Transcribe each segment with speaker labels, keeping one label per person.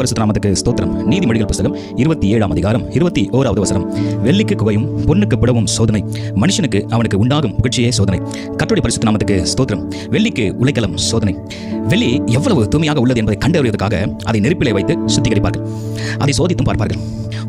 Speaker 1: பரிசுத்தராமத்துக்கு ஸ்தோத்திரம். நீதிமொழிகள் புஸ்தகம் இருபத்தி ஏழாம் அதிகாரம் இருபத்தி ஓராவது வசனம். வெள்ளிக்கு குவையும் பொண்ணுக்கு பிடவும் சோதனை. மனுஷனுக்கு அவனுக்கு உண்டாகும் புகழ்ச்சியே சோதனை. கட்டுரை பரிசுத்தராமத்துக்கு ஸ்தோத்திரம். வெள்ளிக்கு உலைக்கலம் சோதனை. வெள்ளி எவ்வளவு தூய்மையாக உள்ளது என்பதை கண்டறிவதற்காக அதை நெருப்பிலே வைத்து சுத்திகரிப்பார்கள். அதை சோதித்தும் பார்ப்பார்கள்.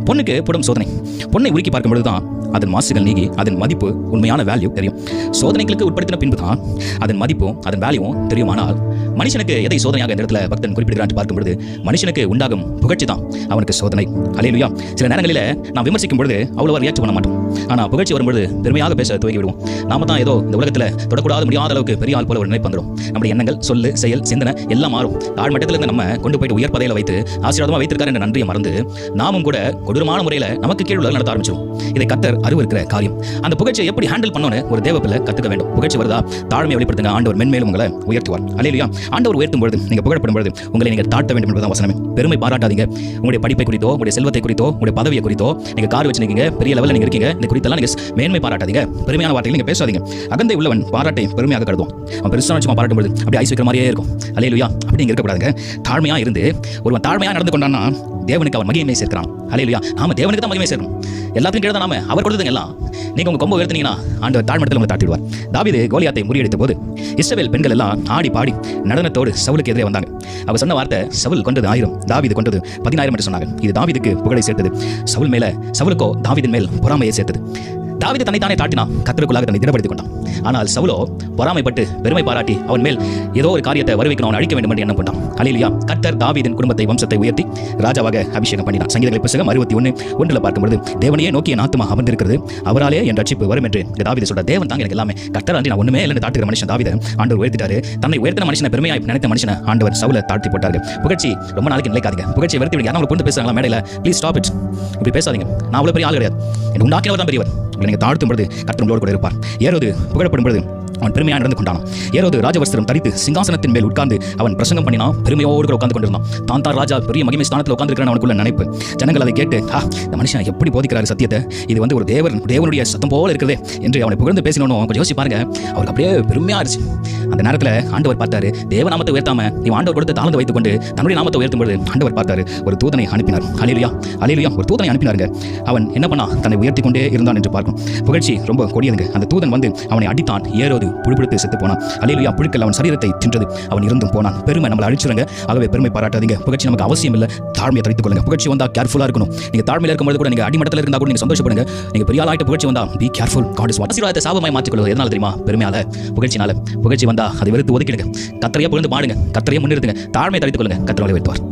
Speaker 1: பொண்ணுக்கு புடம் சோதனை. பொண்ணை உருக்கி பார்க்கும் பொழுதுதான் அதன் மாசுகள் நீங்கி அதன் மதிப்பு உண்மையான வேல்யூ தெரியும். சோதனைகளுக்கு உட்படுத்தின பின்பு தான் அதன் மதிப்பும் அதன் வேல்யூவும் தெரியுமானால் மனுஷனுக்கு எதை சோதனையாக இந்த இடத்துல பக்தன் குறிப்பிடுகிறான் பார்க்கும் பொழுது மனுஷனுக்கு உண்டாகும் புகழ்ச்சி தான் அவனுக்கு சோதனை. அலையிலுயா சில நேரங்களில் நாம் விமர்சிக்கும் பொழுது அவ்வளோ ரியாக்ட் பண்ண மாட்டோம். ஆனால் புகழ்ச்சி வரும்பொழுது பெருமையாக பேச துவங்கி விடுவோம் நாம தான் ஏதோ இந்த உலகத்தில் தொடக்கூடாத முடியாத அளவுக்கு பெரிய ஆள் போல ஒரு நினைப்பு வந்துடும் நம்முடைய எண்ணங்கள் சொல்லு செயல் சிந்தனை எல்லாம் மாறும். தாழ்மட்டத்தில் இருந்து நம்ம கொண்டு போயிட்டு உயர் பதையில வைத்து ஆசீர்வாதமாக வைத்திருக்காரு என்ற நன்றியை மறந்து நாமும் கூட கொடூரமான முறையில் நமக்கு கீழ் உலகம் நடத்த ஆரம்பிச்சிடும் இதை கத்தர் அறிவு இருக்கிற காரியம். அந்த புகழ்ச்சியை எப்படி ஹேண்டில் பண்ணணும்னு ஒரு தேவப்பில் கற்றுக்க வேண்டும். புகழ்ச்சி வருதா? தாழ்மை வெளிப்படுத்துங்க. ஆண்டவர் மென்மேலும் உங்களை உயர்த்துவார். அலையிலையா ஆண்டவர் உயர்த்தும் பொழுது நீங்கள் புகழப்படும் பொழுது உங்களை நீங்கள் தாழ்த்த வேண்டும் என்பதுதான் வசனமே. பெருமை பாராட்டாதீங்க. உங்களுடைய படிப்பை குறித்தோ உங்களுடைய செல்வத்தை குறித்தோ உங்களுடைய பதவியை குறித்தோ நீங்கள் கார் வச்சிருக்கீங்க பெரிய லெவலில் நீங்கள் இருக்கீங்க இந்த குறித்தெல்லாம் நீங்கள் மேன்மை பாராட்டாதீங்க. பெருமையான வார்த்தைகள் நீங்கள் பேசாதீங்க. அகந்தை உள்ளவன் பாராட்டை பெருமையாக கருதுவோம் அவன் பெருசாக சும்மா பாராட்டும் பொழுது அப்படி ஐஸ் வைக்கிற மாதிரியே இருக்கும். அலையிலுயா அப்படி இங்கே இருக்கக்கூடாதுங்க. தாழ்மையா இருந்து ஒருவன் தாழ்மையாக நடந்து கொண்டான்னா தேவனுக்கு அவன் மகிமை சேர்க்கிறான். அலையிலுயா நாம தேவனுக்கு தான் மகிமை சேர்க்கணும். எல்லாத்தையும் கீழே நாம. அவர் கொடுத்ததுங்க எல்லாம் நீங்க உங்க கொம்பை உயர்த்தினீங்கன்னா ஆண்டவர் தாழ்மட்டத்தில் உங்களை தாட்டிடுவார் தாவீது கோலியாத்தை முறியடித்த போது இஸ்ரவேல் பெண்கள் எல்லாம் ஆடி பாடி நடனத்தோடு சவுலுக்கு எதிரே வந்தாங்க. அவர் சொன்ன வார்த்தை சவுல் கொண்டது ஆயிரம் தாவீது கொண்டது பதினாயிரம் என்று சொன்னாங்க. இது தாவீதுக்கு புகழை சேர்த்தது. சவுல் மேல சவுலுக்கோ தாவிதின் மேல் பொறாமையை சேர்த்தது. தாவீது தன்னைத்தானே தாட்டினான். கத்தருக்குள்ளாக தன்னை திடப்படுத்திக் கொண்டான் ஆனால் சவுலோ பொறாமைப்பட்டு பெருமை பாராட்டி அவன் மேல் ஏதோ ஒரு காரியத்தை வருவிக்கணும் அவன் அழிக்க வேண்டும் என்று எண்ணம் கொண்டான். அலிலியா கத்தர் தாவிதின் குடும்பத்தை வம்சத்தை உயர்த்தி ராஜாவாக அபிஷேகம் பண்ணினான் சங்கீதங்களை புத்தகம் அறுபத்தி ஒன்று ஒன்றில் பார்க்கும்போது தேவனையே நோக்கிய நாத்துமா அமர்ந்திருக்கிறது. அவராலே என் ரட்சிப்பு வரும் என்று இந்த சொல்ற தேவன் தாங்க எனக்கு எல்லாமே. கத்தர் அன்றி நான் ஒண்ணுமே இல்லைன்னு தாட்டுகிற மனுஷன் தாவித ஆண்டவர் உயர்த்திட்டாரு. தன்னை உயர்த்தின மனுஷனை பெருமையாக நினைத்த மனுஷனை ஆண்டவர் சவுல தாழ்த்தி போட்டார்கள் புகழ்ச்சி ரொம்ப நாளைக்கு நிலைக்காதீங்க. புகழ்ச்சி வருத்தி விடுங்க. யாரும் கொண்டு பேசுறாங்களா மேடையில்? ப்ளீஸ் ஸ்டாப் இட் இப்படி பேசாதீங்க. நான் அவ்வளோ பெரிய ஆள் கிடையாது. என்னை உண்டாக்கினவர் தான் பெரியவர். நீங்கள் தாழ்த்தும் பொழுது கர்த்தர் உங்களோடு கூட இருப்பார். ஏறுவது புகழப்படும் பொழுது அவன் பெருமையாக நடந்து கொண்டான் ஏரோது ராஜவஸ்திரம் தரித்து சிங்காசனத்தின் மேல் உட்கார்ந்து அவன் பிரசங்கம் பண்ணினான். பெருமையோடு கூட உட்கார்ந்து கொண்டிருந்தான். தான் தான் ராஜா பெரிய மகிமை ஸ்தானத்தில் உட்கார்ந்துருக்கிறான் அவனுக்குள்ள நினைப்பு. ஜனங்கள் அதை கேட்டு ஆ இந்த மனுஷன் எப்படி போதிக்கிறாரு சத்தியத்தை? இது வந்து ஒரு தேவர் தேவனுடைய சத்தம் போல இருக்கிறதே என்று அவனை புகழ்ந்து பேசினோன்னு கொஞ்சம் யோசிச்சு பாருங்க அவருக்கு அப்படியே பெருமையாக இருந்துச்சு அந்த நேரத்தில் ஆண்டவர் பார்த்தாரு தேவ நாமத்தை உயர்த்தாம நீ ஆண்டவர் கொடுத்து தாழ்ந்து வைத்துக் கொண்டு தன்னுடைய நாமத்தை உயர்த்தும் பொழுது ஆண்டவர் பார்த்தாரு ஒரு தூதனை அனுப்பினார். அலிலியா அலிலியா ஒரு தூதனை அனுப்பினாருங்க. அவன் என்ன பண்ணா தன்னை உயர்த்தி கொண்டே இருந்தான் என்று பார்க்கும். புகழ்ச்சி ரொம்ப கொடியதுங்க. அந்த தூதன் வந்து அவனை அடித்தான். ஏறோது புழுப்பிடித்து செத்து போனான். அலிலியா புழுக்கள் அவன் சரீரத்தை தின்றது. அவன் இருந்தும் போனான். பெருமை நம்மளை அழிச்சிருங்க. ஆகவே பெருமை பாராட்டாதீங்க. புகழ்ச்சி நமக்கு அவசியம் இல்லை. தாழ்மையை தடுத்துக் கொள்ளுங்க. புகழ்ச்சி வந்தால் கேர்ஃபுல்லா இருக்கணும். நீங்க தாழ்மையில் இருக்கும்போது கூட நீங்க அடிமட்டத்தில் இருந்தால் கூட நீங்க சந்தோஷப்படுங்க. நீங்க பெரிய ஆளாயிட்ட புகழ்ச்சி வந்தால் பி கேர்ஃபுல் காட் இஸ் ஆசீர்வாதத்தை சாபமாய் மாற்றிக்கொள்வது எதனால் தெரியுமா? பெருமையால புகழ்ச்சினால. புகழ்ச்சி வந்தால் அதை வெறுத்து ஒதுக்கிடுங்க. கத்திரையாக புகழ்ந்து மாடுங்க கத்தரையா முன்னிறுத்துங்க. தாழ்மையை தடுத்துக் கொள்ளுங்க. கத்தரை வைத்துவார்